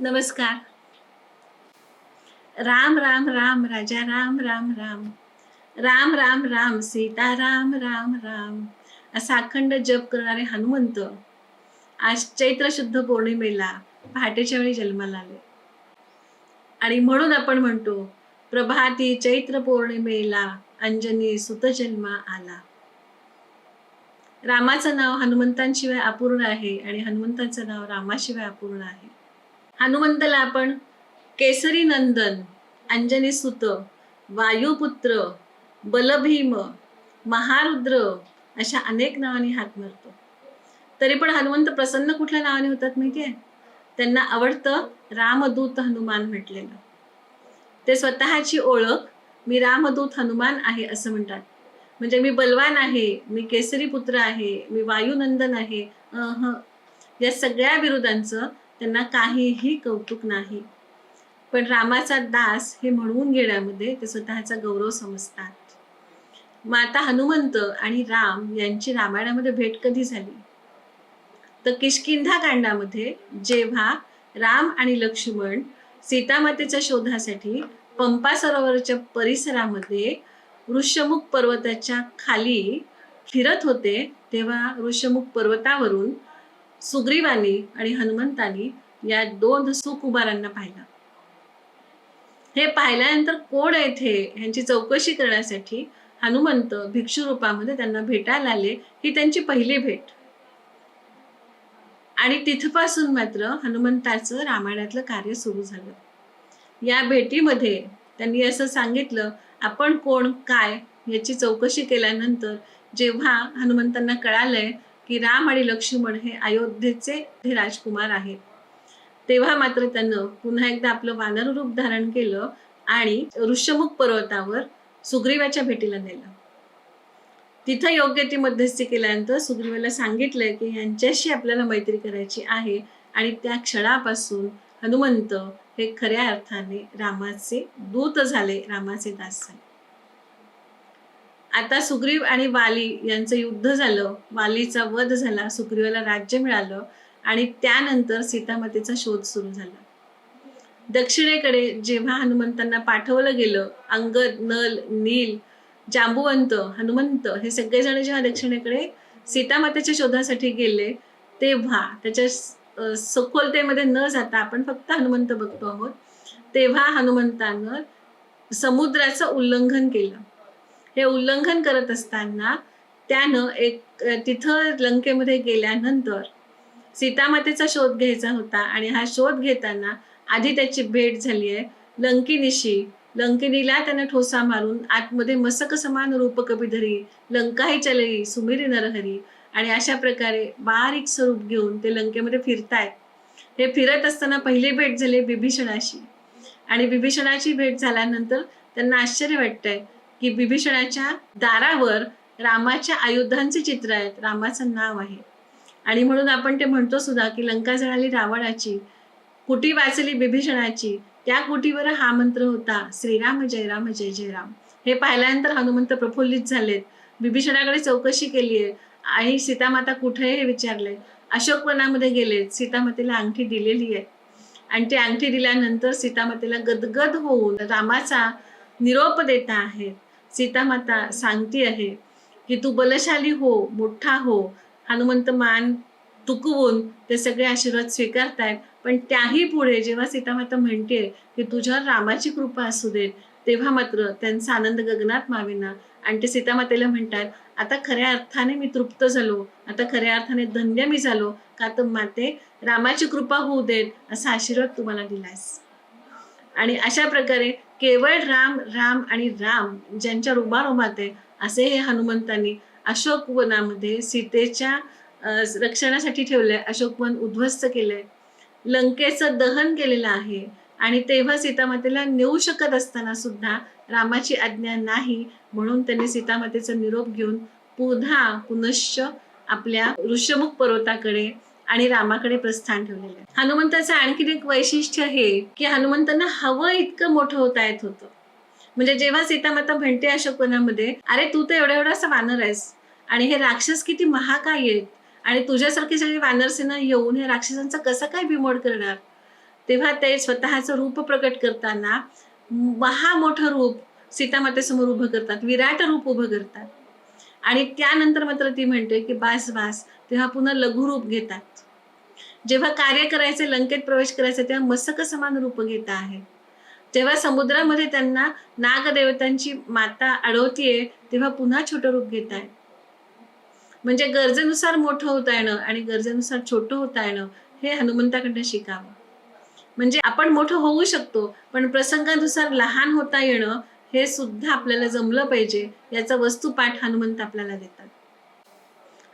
नमस्कार. राम राम राम राजा राम राम राम. राम राम राम सीता राम राम राम. असा अखंड जप करणारे हनुमंत आज चैत्र शुद्ध पौर्णिमेला पहाटेच्या वेळी जन्माला आले. आणि म्हणून आपण म्हणतो प्रभाती चैत्र पौर्णिमेला अंजनी सुत जन्मा आला. रामाचं नाव हनुमंतांशिवाय अपूर्ण आहे आणि हनुमंताचं नाव रामाशिवाय अपूर्ण आहे. हनुमंताला आपण केसरी नंदन अंजनी सुत वायुपुत्र बलभीम महारुद्र अशा अनेक नावांनी हात मारतो. तरी पण हनुमंत प्रसन्न कुठल्या नावाने होतात माहितीये त्यांना आवडतं रामदूत हनुमान म्हटलेलं. ते स्वतःची ओळख मी रामदूत हनुमान आहे असं म्हणतात. म्हणजे मी बलवान आहे मी केसरी पुत्र आहे मी वायुनंदन आहे या सगळ्या विरोधांचं त्यांना काहीही कौतुक नाही. पण रामाचा दास हे म्हणून घेण्यामध्ये ते स्वतःचा गौरव समजतात. माता हनुमंत आणि राम यांची रामायणामध्ये भेट कधी झाली? तर किशकिंधा कांडामध्ये जेव्हा राम आणि लक्ष्मण सीतामातेच्या शोधासाठी पंपा सरोवराच्या परिसरामध्ये ऋषमुख पर्वताच्या खाली फिरत होते तेव्हा ऋषमुख पर्वतावरून सुग्रीवानी आणि हनुमंतानी या दोन सुकुमारांना पाहिला. हे पाहिल्यानंतर कोण आहेत हे? ह्यांची चौकशी करण्यासाठी हनुमंत भिक्षू रूपामध्ये त्यांना भेटायला आले. ही त्यांची पहिली भेट. आणि तिथपासून मात्र हनुमंताचं रामायणातलं कार्य सुरू झालं. या भेटीमध्ये त्यांनी असं सांगितलं आपण कोण? काय? याची चौकशी केल्यानंतर जेव्हा हनुमंतांना कळालंय की राम आणि लक्ष्मण हे अयोध्येचे हे राजकुमार आहेत. तेव्हा मात्र त्यानं पुन्हा एकदा आपलं वानर रूप धारण केलं आणि ऋष्यमुख पर्वतावर सुग्रीवाच्या भेटीला नेलं. तिथं योग्य ती मध्यस्थी केल्यानंतर सुग्रीवाला सांगितलंय की यांच्याशी आपल्याला मैत्री करायची आहे आणि त्या क्षणापासून हनुमंत हे खऱ्या अर्थाने रामाचे दूत झाले रामाचे दास झाले. आता सुग्रीव आणि वाली यांचं युद्ध झालं. वालीचा वध झाला सुग्रीवाला राज्य मिळालं आणि त्यानंतर सीतामातेचा शोध सुरू झाला. दक्षिणेकडे जेव्हा हनुमंतांना पाठवलं गेलं अंगद नल नील जांबुवंत हनुमंत हे सगळेजण जेव्हा दक्षिणेकडे सीतामातेच्या शोधासाठी गेले तेव्हा त्याच्या सखोलतेमध्ये न जाता आपण फक्त हनुमंत बघतो आहोत. तेव्हा हनुमंतानं समुद्राचं उल्लंघन केलं. हे उल्लंघन करत असताना त्यानं एक तिथं लंकेमध्ये गेल्यानंतर सीतामातेचा शोध घ्यायचा होता आणि हा शोध घेताना आधी त्याची भेट झाली आहे. लंकिनीशी लंकिनीला त्यानं ठोसा मारून आतमध्ये मसक समान रूप कपिधरी लंकाही चलई सुमिरी नरहरी आणि अशा प्रकारे बारीक स्वरूप घेऊन ते लंकेमध्ये फिरतायत. हे फिरत असताना पहिली भेट झाली बिभीषणाशी. आणि बिभीषणाची भेट झाल्यानंतर त्यांना आश्चर्य वाटतंय. की बिभीषणाच्या दारावर रामाच्या आयुधांचे चित्र आहेत. रामाचं नाव आहे. आणि म्हणून आपण ते म्हणतो सुद्धा की लंका जळाली रावणाची कुटी वाचली बिभीषणाची त्या कुटीवर हा मंत्र होता श्रीराम जय राम जय जय राम. हे पाहिल्यानंतर हनुमंत प्रफुल्लित झालेत. बिभीषणाकडे चौकशी केली आहे. आणि सीतामाता कुठे हे विचारले? अशोकवनामध्ये गेले सीतामातेला अंगठी दिलेली आहे. आणि ती अंगठी दिल्यानंतर सीतामातेला गदगद होऊन रामाचा निरोप देता आहेत. सीतामाता सांगती आहे की तू बलशाली हो मोठा हो हनुमंत मान तुकवून ते सगळे आशीर्वाद स्वीकारतायत. पण त्याही पुढे जेव्हा सीतामाता म्हणते की तुझ्यावर रामाची कृपा असू देत तेव्हा मात्र त्यांचा आनंद गगनात मावेना. आणि ते सीतामातेला म्हणतात आता खऱ्या अर्थाने मी तृप्त झालो. आता खऱ्या अर्थाने धन्य मी झालो. का तर माते रामाची कृपा होऊ देत असा आशीर्वाद तुम्हाला दिलास आणि अशा प्रकारे केवळ राम राम आणि राम ज्यांच्या रुबारुबात आहे असे हे हनुमंतांनी अशोक वनामध्ये सीतेच्या रक्षणासाठी ठेवलंय अशोक वन उद्ध्वस्त केलंय. लंकेचं दहन केलेलं आहे आणि तेव्हा सीतामातेला नेऊ शकत असताना सुद्धा रामाची आज्ञा नाही म्हणून त्यांनी सीतामातेचा निरोप घेऊन पुन्हा पुनश्च आपल्या ऋषमुख पर्वताकडे आणि रामाकडे प्रस्थान ठेवलेलं आहे. हनुमंताचं आणखीन एक वैशिष्ट्य हे की हनुमंतांना हवं इतकं मोठं होता येत होतं. म्हणजे जेव्हा सीतामाता म्हणते अशोकवनामध्ये अरे तू तर एवढा एवढासा वानर आहेस आणि हे राक्षस किती महाकाय आहेत आणि तुझ्यासारखी सगळी वानरसेना येऊन हे राक्षसांचा कसा काय बिमोड करणार? तेव्हा ते स्वतःचं रूप प्रकट करताना महा मोठं रूप सीतामातेसमोर उभं करतात विराट रूप उभं करतात. आणि त्यानंतर मात्र ती म्हणते की बास बास तेव्हा पुन्हा लघुरूप घेतात. जेव्हा कार्य करायचे लंकेत प्रवेश करायचे तेव्हा मसक समान रूप घेत आहे. जेव्हा समुद्रामध्ये त्यांना नागदेवतांची माता अडवतीये तेव्हा पुन्हा छोटं रूप घेत आहे म्हणजे गरजेनुसार मोठं होता येणं आणि गरजेनुसार छोटं होता येणं हे हनुमंताकडनं शिकावं. म्हणजे आपण मोठं होऊ शकतो पण प्रसंगानुसार लहान होता येणं हे सुद्धा आपल्याला जमलं पाहिजे. याचा वस्तुपाठ हनुमंत आपल्याला देतात.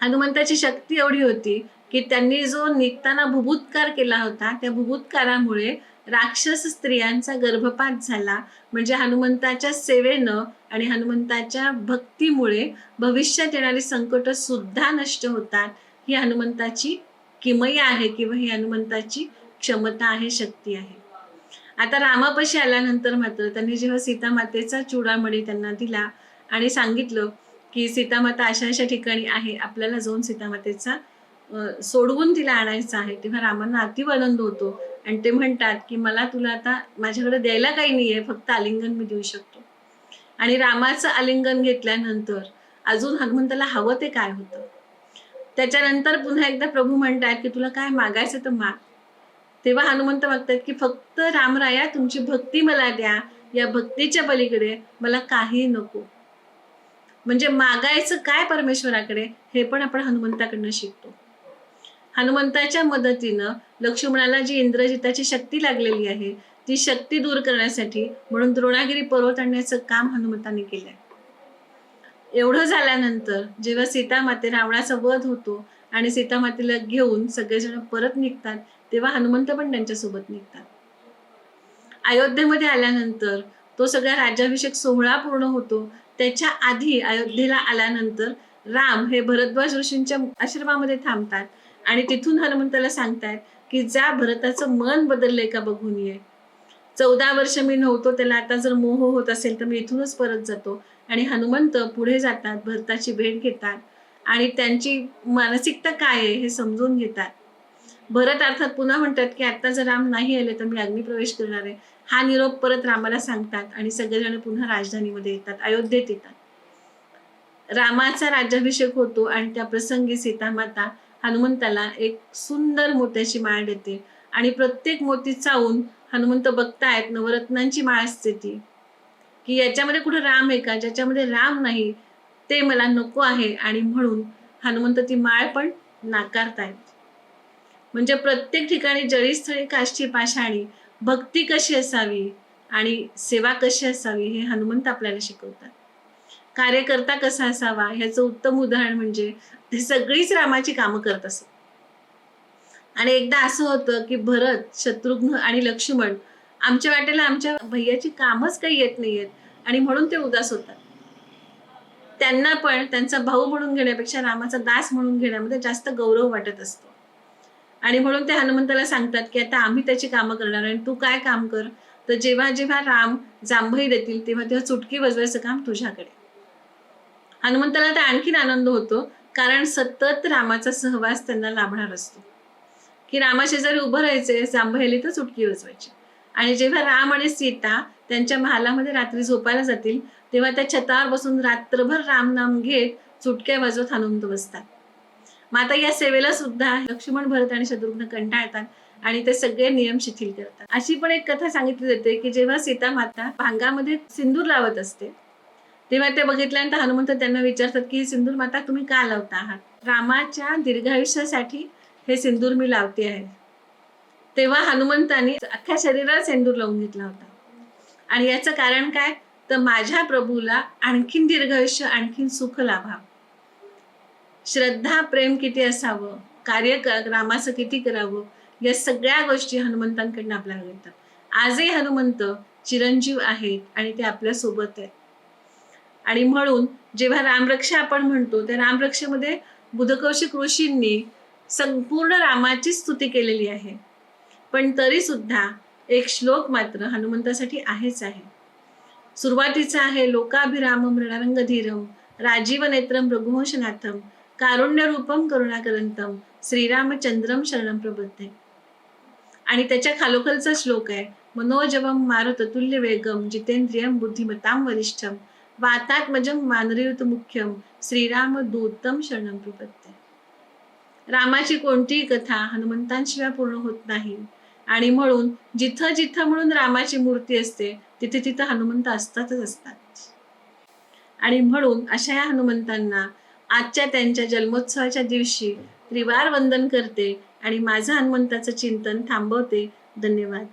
हनुमंताची शक्ती एवढी होती की त्यांनी जो निघताना भुभुत्कार केला होता त्या भुभूतकारामुळे राक्षस स्त्रियांचा गर्भपात झाला. म्हणजे हनुमंताच्या सेवेनं आणि हनुमंताच्या भक्तीमुळे भविष्यात येणारी संकट सुद्धा नष्ट होतात. ही हनुमंताची किमया आहे किंवा ही हनुमंताची क्षमता आहे शक्ती आहे. आता रामापाशी आल्यानंतर मात्र त्यांनी जेव्हा सीतामातेचा चुडामणी त्यांना दिला आणि सांगितलं की सीतामाता अशा अशा ठिकाणी आहे आपल्याला जाऊन सीतामातेचा सोडवून तिला आणायचं आहे. तेव्हा रामांना अति आनंद होतो आणि ते म्हणतात की मला तुला आता माझ्याकडे द्यायला काही नाही आहे फक्त आलिंगन मी देऊ शकतो. आणि रामाचं आलिंगन घेतल्यानंतर अजून हनुमंताला हवं ते काय होतं? त्याच्यानंतर पुन्हा एकदा प्रभू म्हणतात की तुला काय मागायचं तर माग. तेव्हा हनुमंत मागतात की फक्त रामराया तुमची भक्ती मला द्या. या भक्तीच्या पलीकडे मला काही नको. म्हणजे मागायचं काय परमेश्वराकडे हे पण आपण हनुमंताकडनं शिकतो. हनुमंताच्या मदतीनं लक्ष्मणाला जी इंद्रजिताची शक्ती लागलेली आहे ती शक्ती दूर करण्यासाठी म्हणून द्रोणागिरी पर्वत आणण्याचं काम हनुमंताने केलंय. एवढं झाल्यानंतर जेव्हा सीतामाते रावणाचा वध होतो आणि सीतामातेला घेऊन सगळेजण परत निघतात तेव्हा हनुमंत पण त्यांच्यासोबत निघतात. अयोध्येमध्ये आल्यानंतर तो सगळा राज्याभिषेक सोहळा पूर्ण होतो. त्याच्या आधी अयोध्येला आल्यानंतर राम हे भरद्वाज ऋषींच्या आश्रमामध्ये थांबतात आणि तिथून हनुमंताला सांगतात की जा भरताचं मन बदललंय का बघून ये. चौदा वर्ष मी नव्हतो त्याला आता जर मोह होत असेल तर मी इथूनच परत जातो. आणि हनुमंत पुढे जातात भरताची भेट घेतात आणि त्यांची मानसिकता काय आहे हे समजून घेतात. भरत अर्थात पुन्हा म्हणतात की आता जर राम नाही आले तर मी अग्निप्रवेश करणार आहे. हा निरोप परत रामाला सांगतात आणि सगळेजण पुन्हा राजधानीमध्ये येतात अयोध्येत येतात. रामाचा राज्याभिषेक होतो आणि त्या प्रसंगी सीतामाता हनुमंताला एक सुंदर मोत्याची माळ देते आणि प्रत्येक मोती चावून हनुमंत बघतायत नवरत्नांची माळ असते ती. की याच्यामध्ये कुठं राम आहे का? ज्याच्यामध्ये राम नाही ते मला नको आहे आणि म्हणून हनुमंत ती माळ पण नाकारतायत. म्हणजे प्रत्येक ठिकाणी जळीस्थळी काष्टी पाषाणी भक्ती कशी असावी आणि सेवा कशी असावी हे हनुमंत आपल्याला शिकवतात. कार्यकर्ता कसा असावा ह्याचं उत्तम उदाहरण म्हणजे ते सगळीच रामाची कामं करत असत. आणि एकदा असं होतं की भरत शत्रुघ्न आणि लक्ष्मण आमच्या वाटेला आमच्या भैयाची कामच काही येत नाहीयेत आणि म्हणून ते उदास होतात. त्यांना पण त्यांचा भाऊ म्हणून घेण्यापेक्षा रामाचा दास म्हणून घेण्यामध्ये जास्त गौरव वाटत असतो. आणि म्हणून ते हनुमंताला सांगतात की आता आम्ही त्याची कामं करणार आणि तू काय काम कर? तर जेव्हा जेव्हा राम जांभई देतील तेव्हा तेव्हा चुटकी वाजवायचं काम तुझ्याकडे. हनुमंताला तर आणखीन आनंद होतो कारण सतत रामाचा सहवास त्यांना लाभणार असतो. की रामाशेजारी उभं राहायचे जांभईली तर चुटकी वाजवायची आणि जेव्हा राम आणि सीता त्यांच्या महालामध्ये रात्री झोपायला जातील तेव्हा त्या छतावर बसून रात्रभर रामनाम घेत चुटक्या वाजवत हनुमंत बसतात. मग आता या सेवेला सुद्धा लक्ष्मण भरत आणि शत्रुघ्न कंटाळतात आणि ते सगळे नियम शिथिल करतात. अशी पण एक कथा सांगितली जाते की जेव्हा सीता माता भांगामध्ये सिंदूर लावत असते तेव्हा ते बघितल्यानंतर हनुमंत त्यांना विचारतात की सिंदूर माता तुम्ही का लावता आहात? रामाच्या दीर्घायुष्यासाठी हे सिंदूर मी लावते आहे. तेव्हा हनुमंताने अख्ख्या शरीराला सिंदूर लावून घेतला होता. आणि याचं कारण काय? तर माझ्या प्रभूला आणखीन दीर्घायुष्य आणखीन सुख लाभावं श्रद्धा प्रेम किती असावं? कार्य रामाचं किती करावं? या सगळ्या गोष्टी हनुमंतांकडनं आपल्याला मिळतात. आजही हनुमंत चिरंजीव आहेत आणि ते आपल्यासोबत आहेत. आणि म्हणून जेव्हा रामरक्षा आपण म्हणतो त्या रामरक्षेमध्ये बुधकौशिक ऋषींनी संपूर्ण रामाची स्तुती केलेली आहे. पण तरी सुद्धा एक श्लोक मात्र हनुमंतासाठी आहेच आहे. सुरुवातीचा आहे लोकाभिरामम मृणारंगधीरम राजीव नेत्रम रघुवंशनाथम कारुण्यरूपम करुणाकरंतम श्रीरामचंद्रम शरणम प्रबद्धे. आणि त्याच्या खालोखालचा श्लोक आहे मनोजवम मारुततुल्य वेगम जितेंद्रियम बुद्धिमताम वरिष्ठम वातात्मजम मानरयुत मुख्यम श्रीराम दूतम शरणम प्रपत्ते रामाची कोणतीही कथा हनुमंतांशिवाय पूर्ण होत नाही. आणि म्हणून जिथं जिथं म्हणून रामाची मूर्ती असते तिथे तिथं हनुमंत असतातच असतात. आणि म्हणून अशा या हनुमंतांना आजच्या त्यांच्या जन्मोत्सवाच्या दिवशी त्रिवार वंदन करते आणि माझं हनुमंताचं चिंतन थांबवते. धन्यवाद.